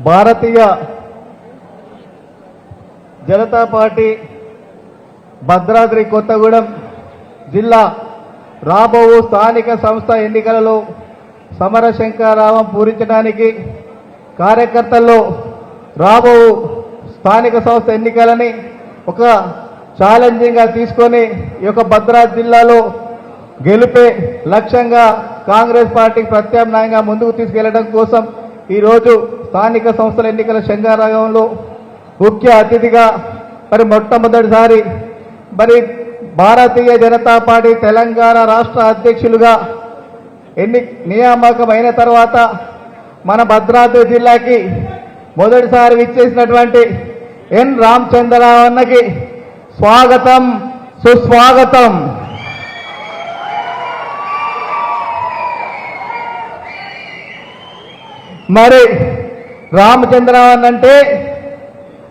భారతీయ Janata party Bhadradri Kothagudem జిల్లా రాబో స్థానిక సంస్థ ఎన్నికలలో సమరశంకారావం పూరించడానికి కార్యకర్తల్లో రాబో స్థానిక సంస్థ ఎన్నికలని ఒక ఛాలెంజింగ్గా తీసుకొని ఈ యొక్క భద్రాద్రి జిల్లాలో గెలిపే లక్ష్యంగా కాంగ్రెస్ పార్టీ ప్రత్యామ్నాయంగా ముందుకు తీసుకెళ్ళడం కోసం ఈరోజు స్థానిక సంస్థల ఎన్నికల శంగారాగంలో ముఖ్య అతిథిగా మరి మొట్టమొదటిసారి మరి భారతీయ జనతా పార్టీ తెలంగాణ రాష్ట్ర అధ్యక్షులుగా ఎన్ని నియామకమైన తర్వాత మన భద్రాద్రి జిల్లాకి మొదటిసారి విచ్చేసినటువంటి ఎన్ రామచంద్రరావు అన్నకి స్వాగతం సుస్వాగతం. మరి రామచంద్రరావు అంటే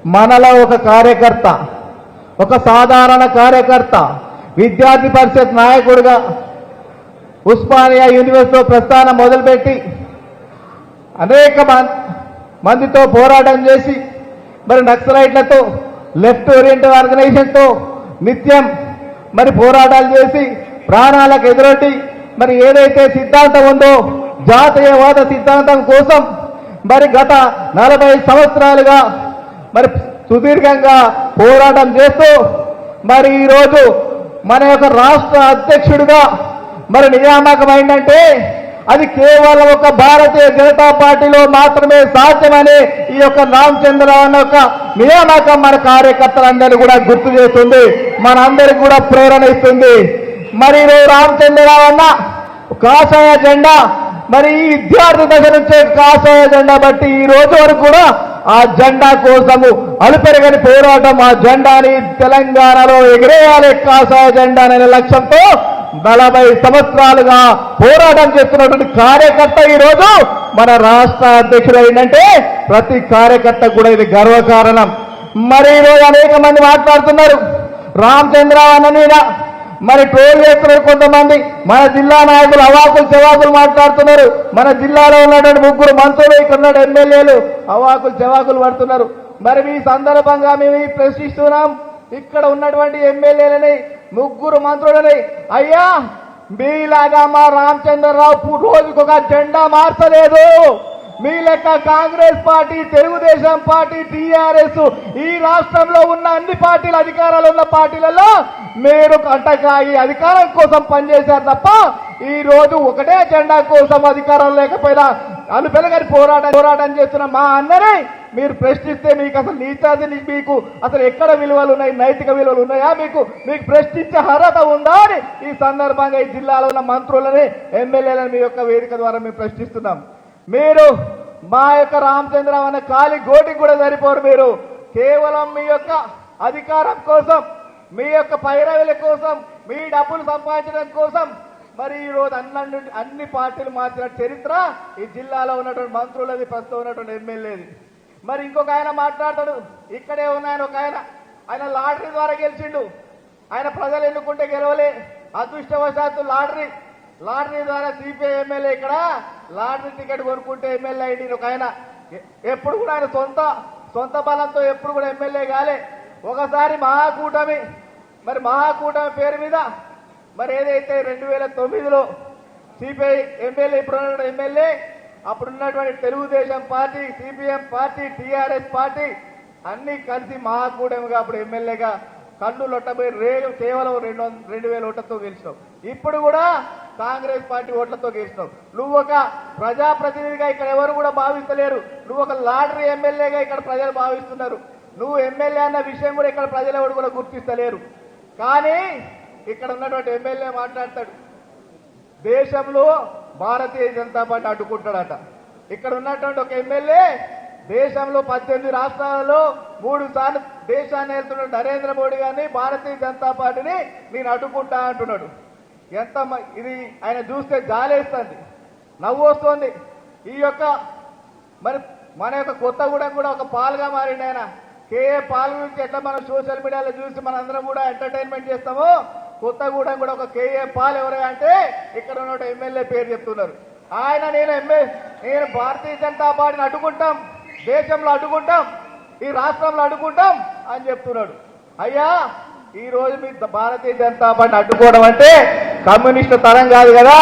మనలో ఒక కార్యకర్త ఒక సాధారణ కార్యకర్త విద్యార్థి పరిషత్ నాయకుడిగా ఉస్మానియా యూనివర్సిటీలో ప్రస్థానం మొదలుపెట్టి అనేక మందితో పోరాటం చేసి మరి నక్సలైట్లతో లెఫ్ట్ ఓరియంట్ ఆర్గనైజేషన్తో నిత్యం మరి పోరాటాలు చేసి ప్రాణాలకు ఎదురొట్టి మరి ఏదైతే సిద్ధాంతం ఉందో జాతీయవాద సిద్ధాంతం కోసం మరి గత నలభై సంవత్సరాలుగా మరి సుదీర్ఘంగా పోరాటం చేస్తూ మరి ఈరోజు మన యొక్క రాష్ట్ర అధ్యక్షుడిగా మరి నియామకమైందంటే అది కేవలం ఒక భారతీయ జనతా పార్టీలో మాత్రమే సాధ్యమని ఈ యొక్క రామచంద్రరావు అన్న యొక్క నియామకం మన కార్యకర్తలందరినీ కూడా గుర్తు చేస్తుంది. మనందరికి కూడా ప్రేరణ ఇస్తుంది. మరి రామచంద్రరావు అన్న కాషాయ జెండా మరి ఈ విద్యార్థి దశ నుంచే కాసాయ జెండా బట్టి ఈ రోజు వరకు కూడా ఆ జెండా కోసము అలుపెరగని పోరాటం ఆ జెండాని తెలంగాణలో ఎగిరేయాలి. కాసాయ జెండా అనే లక్ష్యంతో నలభై సంవత్సరాలుగా పోరాటం చేస్తున్నటువంటి కార్యకర్త ఈ రోజు మన రాష్ట్ర అధ్యక్షుడు ఏంటంటే ప్రతి కార్యకర్త కూడా ఇది గర్వకారణం. మరి ఈరోజు అనేక మంది మాట్లాడుతున్నారు. రామచంద్రరావు అన్న మీద మరి ట్రోల్ చేస్తున్నారు కొంతమంది. మన జిల్లా నాయకులు అవాకులు చెవాకులు మాట్లాడుతున్నారు. మన జిల్లాలో ఉన్నటువంటి ముగ్గురు మంత్రులు ఇక్కడ ఉన్న ఎమ్మెల్యేలు అవాకులు చెవాకులు పడుతున్నారు. మరి ఈ సందర్భంగా మేము ప్రశ్నిస్తున్నాం. ఇక్కడ ఉన్నటువంటి ఎమ్మెల్యేలని ముగ్గురు మంత్రులని అయ్యా మీలాగా మా రామచంద్రరావు పు- రోజుకొక జెండా మార్చలేదు. మీ లెక్క Congress party Telugu Desam party TRS ఈ రాష్ట్రంలో ఉన్న అన్ని పార్టీలు అధికారాలు ఉన్న పార్టీలలో మీరు కంటకాయి అధికారం కోసం పనిచేశారు తప్ప ఈ రోజు ఒకటే జెండా కోసం అధికారం లేకపోయినా అనుపెలగని పోరాటం పోరాటం చేస్తున్న మా అన్నరే మీరు ప్రశ్నిస్తే మీకు అసలు నీతాది మీకు అసలు ఎక్కడ విలువలు ఉన్నాయి? నైతిక విలువలు ఉన్నాయా మీకు? మీకు ప్రశ్నించే అర్హత ఉందా అని ఈ సందర్భంగా ఈ జిల్లాలో ఉన్న మంత్రులని ఎమ్మెల్యేలను మీ యొక్క వేదిక ద్వారా మేము ప్రశ్నిస్తున్నాం. మీరు మా యొక్క రామచంద్రరావు అనే కాలి గోటికి కూడా సరిపోరు మీరు. కేవలం మీ యొక్క అధికారం కోసం మీ యొక్క పైరవుల కోసం మీ డబ్బులు సంపాదించడం కోసం. మరి ఈ రోజు అన్ని అన్ని పార్టీలు మార్చిన చరిత్ర ఈ జిల్లాలో ఉన్నటువంటి మంత్రులది ప్రస్తుతం ఉన్నటువంటి ఎమ్మెల్యేది. మరి ఇంకొక ఆయన మాట్లాడతాడు. ఇక్కడే ఉన్నాయని ఒక ఆయన. ఆయన లాటరీ ద్వారా గెలిచిండు. ఆయన ప్రజలు ఎన్నుకుంటే గెలవలే. అదృష్టవశాత్తు లాటరీ. లాటరీ ద్వారా సిపిఐ ఎమ్మెల్యే ఇక్కడ లాటరీ టికెట్ కొనుక్కుంటే ఎమ్మెల్యే అయింది ఒక ఆయన. ఎప్పుడు కూడా ఆయన సొంత సొంత బలంతో ఎప్పుడు కూడా ఎమ్మెల్యే కాలే. ఒకసారి మహాకూటమి మరి మహాకూటమి పేరు మీద మరి ఏదైతే రెండు వేల తొమ్మిదిలో సిపిఐ ఎమ్మెల్యే ఇప్పుడు ఉన్న ఎమ్మెల్యే అప్పుడున్నటువంటి Telugu Desam party CPM party TRS party అన్ని కలిసి మహాకూటమిగా అప్పుడు ఎమ్మెల్యేగా కన్ను లొట్టబోయి రేడు కేవలం రెండు రెండు వేల ఓట్లతో గెలిచినావు ఇప్పుడు కూడా కాంగ్రెస్ పార్టీ ఓట్లతో గెలిచినావు నువ్వు ఒక ప్రజాప్రతినిధిగా ఇక్కడ ఎవరు కూడా భావిస్తలేరు నువ్వు ఒక లాటరీ ఎమ్మెల్యేగా ఇక్కడ ప్రజలు భావిస్తున్నారు. నువ్వు ఎమ్మెల్యే అన్న విషయం కూడా ఇక్కడ ప్రజలు ఎవరు కూడా గుర్తిస్తలేరు. కానీ ఇక్కడ ఉన్నటువంటి ఎమ్మెల్యే మాట్లాడతాడు. దేశంలో భారతీయ జనతా పార్టీ అడ్డుకుంటాడట. ఇక్కడ ఉన్నటువంటి ఒక ఎమ్మెల్యే దేశంలో పద్దెనిమిది రాష్ట్రాలలో మూడు సార్లు దేశాన్ని వెళ్తున్న నరేంద్ర మోడీ గారిని భారతీయ జనతా పార్టీని నేను అడ్డుకుంటా అంటున్నాడు. ఎంత ఇది ఆయన చూస్తే జాలేస్తుంది. నవ్వు వస్తుంది ఈ యొక్క మరి మన యొక్క కొత్తగూడెం కూడా ఒక పాలుగా మారింది ఆయన. కేఏ పాల్ గురించి ఎట్లా మనం సోషల్ మీడియాలో చూసి మనందరం కూడా ఎంటర్టైన్మెంట్ చేస్తామో కొత్తగూడెం కూడా ఒక కేఏ పాల్ ఎవరే అంటే ఇక్కడ ఉన్న ఎమ్మెల్యే పేరు చెప్తున్నారు. ఆయన నేను ఎమ్మె నేను భారతీయ జనతా పార్టీని అడ్డుకుంటాం దేశంలో అడ్డుకుంటాం. ఈ రాష్ట్రంలో అడ్డుకుంటాం అని చెప్తున్నాడు. అయ్యా ఈ రోజు మీ భారతీయ జనతా పార్టీ అడ్డుకోవడం అంటే కమ్యూనిస్టు తరం కాదు కదా.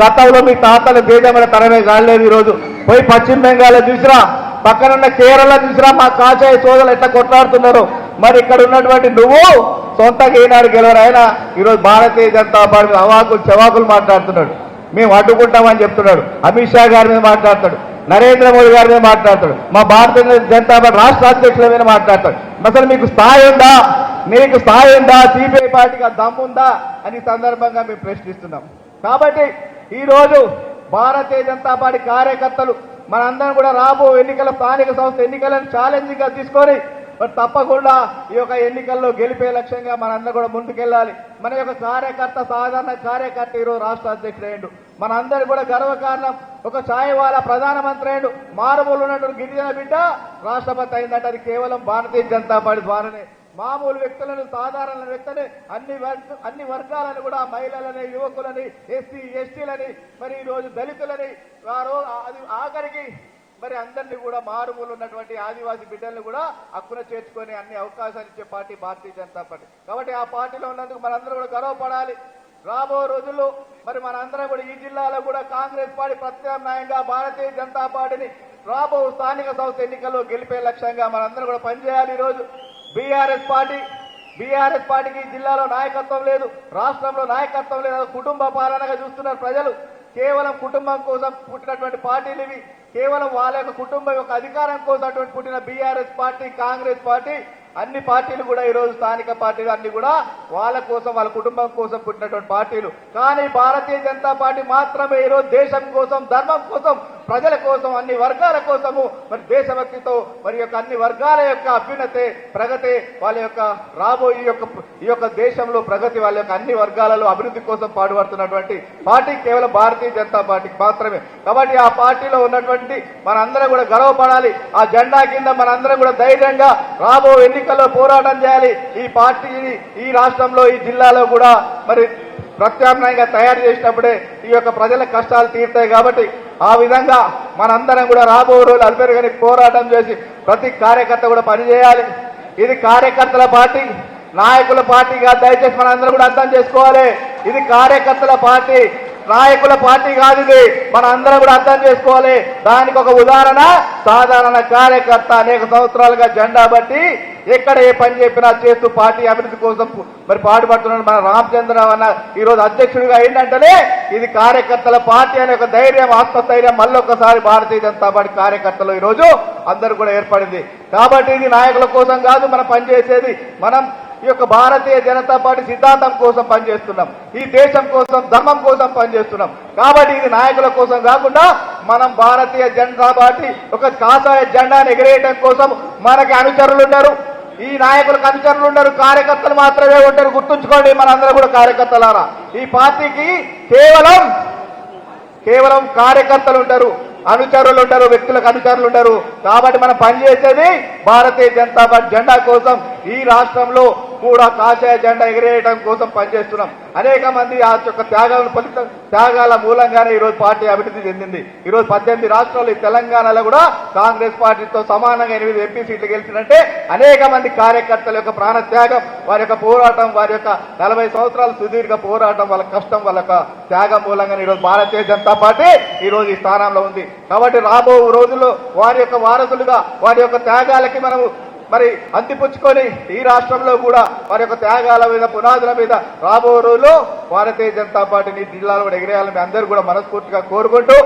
గతంలో మీ తాతల దేశమైన తరమే కాలేదు ఈ రోజు పోయి పశ్చిమ బెంగాల్ చూసిరా పక్కనున్న కేరళ చూసిరా మా కాచాయ సోదరులు ఎట్లా కొట్లాడుతున్నారు. మరి ఇక్కడ ఉన్నటువంటి నువ్వు సొంతగా ఈనాడు గెలవరు ఆయన ఈరోజు భారతీయ జనతా పార్టీ అవాకులు చెవాకులు మాట్లాడుతున్నాడు. మేము అడ్డుకుంటామని చెప్తున్నాడు. అమిత్ షా గారి మీద మాట్లాడతాడు నరేంద్ర మోడీ గారి మీద మాట్లాడతాడు. మా భారతీయ జనతా పార్టీ రాష్ట్ర అధ్యక్షుల మీద మాట్లాడతాడు. అసలు మీకు స్థాయి ఉందా? మీకు స్థాయి ఉందా? సిపిఐ పార్టీకి దమ్ముందా అని సందర్భంగా మేము ప్రశ్నిస్తున్నాం. కాబట్టి ఈ రోజు భారతీయ జనతా పార్టీ కార్యకర్తలు మనందరం కూడా రాబో ఎన్నికల స్థానిక సంస్థ ఎన్నికలను ఛాలెంజింగ్గా తీసుకొని మరి తప్పకుండా ఈ యొక్క ఎన్నికల్లో గెలిపే లక్ష్యంగా మనందరం కూడా ముందుకెళ్ళాలి. మన యొక్క కార్యకర్త సాధారణ కార్యకర్త ఈరోజు రాష్ట్ర అధ్యక్షుడు మనందరి కూడా గర్వకారణం. ఒక ఛాయవాల ప్రధానమంత్రి అయ్యిండు. మారుమూలు ఉన్నటువంటి గిరిజన బిడ్డ రాష్ట్రపతి అయిందంటే అది కేవలం భారతీయ జనతా పార్టీ ద్వారానే. మామూలు వ్యక్తులను సాధారణ వ్యక్తులని అన్ని వర్గ అన్ని వర్గాలను కూడా మహిళలని యువకులని ఎస్సీ ఎస్టీలని మరి ఈ రోజు దళితులని వారు అది ఆఖరికి మరి అందరినీ కూడా మారుమూలు ఉన్నటువంటి ఆదివాసీ బిడ్డలను కూడా హక్కున చేర్చుకొని అన్ని అవకాశాలు ఇచ్చే పార్టీ భారతీయ జనతా పార్టీ. కాబట్టి ఆ పార్టీలో ఉన్నందుకు మనందరూ కూడా గర్వపడాలి. రాబో రోజుల్లో మరి మనందరం కూడా ఈ జిల్లాలో కూడా కాంగ్రెస్ పార్టీ ప్రత్యామ్నాయంగా భారతీయ జనతా పార్టీని రాబో స్థానిక సంస్థ ఎన్నికల్లో గెలిపే లక్ష్యంగా మనందరం కూడా పనిచేయాలి ఈరోజు. రోజు బీఆర్ఎస్ పార్టీ బీఆర్ఎస్ పార్టీకి ఈ జిల్లాలో నాయకత్వం లేదు రాష్ట్రంలో నాయకత్వం లేదు కుటుంబ పాలనగా చూస్తున్నారు ప్రజలు. కేవలం కుటుంబం కోసం పుట్టినటువంటి పార్టీలు ఇవి. కేవలం వాళ్ళ యొక్క కుటుంబం యొక్క అధికారం కోసం అటువంటి పుట్టిన బీఆర్ఎస్ పార్టీ కాంగ్రెస్ పార్టీ అన్ని పార్టీలు కూడా ఈరోజు స్థానిక పార్టీలు అన్ని కూడా వాళ్ళ కోసం వాళ్ళ కుటుంబం కోసం పుట్టినటువంటి పార్టీలు. కానీ భారతీయ జనతా పార్టీ మాత్రమే ఈ రోజు దేశం కోసం ధర్మం కోసం ప్రజల కోసం అన్ని వర్గాల కోసము మరి దేశభక్తితో మరి యొక్క అన్ని వర్గాల యొక్క అభ్యున్నతే ప్రగతి వాళ్ళ యొక్క రాబోయే ఈ యొక్క ఈ యొక్క దేశంలో ప్రగతి వాళ్ళ యొక్క అన్ని వర్గాలలో అభివృద్ధి కోసం పాటుపడుతున్నటువంటి పార్టీ కేవలం భారతీయ జనతా పార్టీకి మాత్రమే. కాబట్టి ఆ పార్టీలో ఉన్నటువంటి మనందరం కూడా గర్వపడాలి. ఆ జెండా కింద మనందరం కూడా ధైర్యంగా రాబో ఎన్నికల్లో పోరాటం చేయాలి. ఈ పార్టీని ఈ రాష్ట్రంలో ఈ జిల్లాలో కూడా మరి ప్రత్యామ్నాయంగా తయారు చేసినప్పుడే ఈ యొక్క ప్రజల కష్టాలు తీరుతాయి కాబట్టి ఆ విధంగా మనందరం కూడా రాబో రోజులు అల్పెరగని పోరాటం చేసి ప్రతి కార్యకర్త కూడా పనిచేయాలి ఇది కార్యకర్తల పార్టీ నాయకుల పార్టీ కాదు దయచేసి మనందరం కూడా అర్థం చేసుకోవాలి. ఇది కార్యకర్తల పార్టీ. నాయకుల పార్టీ కాదు ఇది. మన అందరం కూడా అర్థం చేసుకోవాలి. దానికి ఒక ఉదాహరణ సాధారణ కార్యకర్త అనేక సంవత్సరాలుగా జెండా బట్టి ఎక్కడ ఏ పని చెప్పినా చేస్తూ పార్టీ అభివృద్ధి కోసం మరి పాటుపడుతున్నాడు మన రామచంద్రరావు అన్న ఈ రోజు అధ్యక్షుడిగా ఏంటంటేనే ఇది కార్యకర్తల పార్టీ అనే ఒక ధైర్యం ఆత్మస్థైర్యం మళ్ళొకసారి భారతీయ జనతా పార్టీ కార్యకర్తలు ఈరోజు అందరూ కూడా ఏర్పడింది. కాబట్టి ఇది నాయకుల కోసం కాదు మనం పనిచేసేది. మనం ఈ యొక్క భారతీయ జనతా పార్టీ సిద్ధాంతం కోసం పనిచేస్తున్నాం. ఈ దేశం కోసం ధర్మం కోసం పనిచేస్తున్నాం. కాబట్టి ఇది నాయకుల కోసం కాకుండా మనం భారతీయ జనతా పార్టీ ఒక కాషాయ జెండాను ఎగిరేయడం కోసం మనకి అనుచరులు ఉన్నారు. ఈ నాయకులకు అనుచరులు ఉండరు కార్యకర్తలు మాత్రమే ఉంటారు. గుర్తుంచుకోండి మనందరం కూడా కార్యకర్తలారా. ఈ పార్టీకి కేవలం కేవలం కార్యకర్తలు ఉంటారు అనుచరులు ఉంటారు వ్యక్తులకు అనుచరులు ఉంటారు. కాబట్టి మనం పనిచేసేది భారతీయ జనతా పార్టీ జెండా కోసం ఈ రాష్ట్రంలో కూడా కాషాయ జెండా ఎగిరేయడం కోసం పనిచేస్తున్నాం. అనేక మంది ఆ యొక్క త్యాగాలను ఫలితం త్యాగాల మూలంగానే ఈరోజు పార్టీ అభివృద్ధి చెందింది. ఈరోజు పద్దెనిమిది రాష్ట్రాలు ఈ తెలంగాణలో కూడా కాంగ్రెస్ పార్టీతో సమానంగా ఎనిమిది ఎంపీ సీట్లు గెలిచినట్టే అనేక మంది కార్యకర్తల యొక్క ప్రాణత్యాగం వారి యొక్క పోరాటం వారి యొక్క నలభై సంవత్సరాల సుదీర్ఘ పోరాటం వాళ్ళ కష్టం వాళ్ళ త్యాగం మూలంగా ఈరోజు భారతీయ జనతా పార్టీ ఈ ఈ స్థానంలో ఉంది. కాబట్టి రాబో రోజుల్లో వారి యొక్క వారసులుగా వారి యొక్క త్యాగాలకి మనము మరి అంతిపుచ్చుకొని ఈ రాష్ట్రంలో కూడా వారి యొక్క త్యాగాల మీద పునాదుల మీద రాబో రోజుల్లో భారతీయ జనతా పార్టీని జిల్లాలో ఎగిరేయాలని అందరూ కూడా మనస్ఫూర్తిగా కోరుకుంటూ